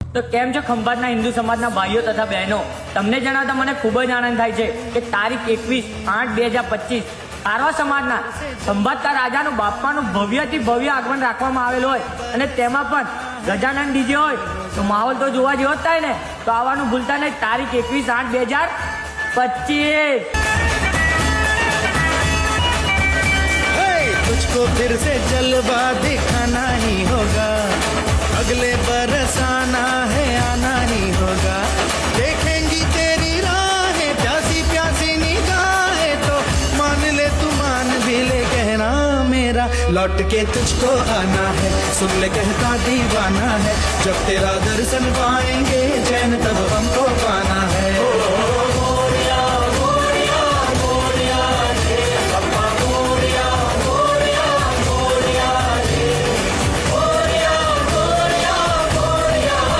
તો કેમ છો ખંભાતના હિન્દુ સમાજના ભાઈઓ તથા બહેનો તમને જણાવતા મને ખૂબ જ આનંદ થાય છે કે તારીખ એકવીસ આઠ બે હજાર પચીસ કારવા સમાજના ખંભાતના રાજાનું બાપાનું ભવ્યથી ભવ્ય આગમન રાખવામાં આવેલું હોય અને તેમાં પણ ગજાનંદ ડીજે હોય તો માહોલ તો જોવા જેવો જ થાય ને તો આવવાનું ભૂલતા નહીં તારીખ એકવીસ આઠ બે હજાર પચીસ तुझको फिर से जलवा दिखाना मेरा लौट के तुझको आना है सुन ले कहता दीवाना है जब तेरा दर्शन पाएंगे चैन तब हमको पाना है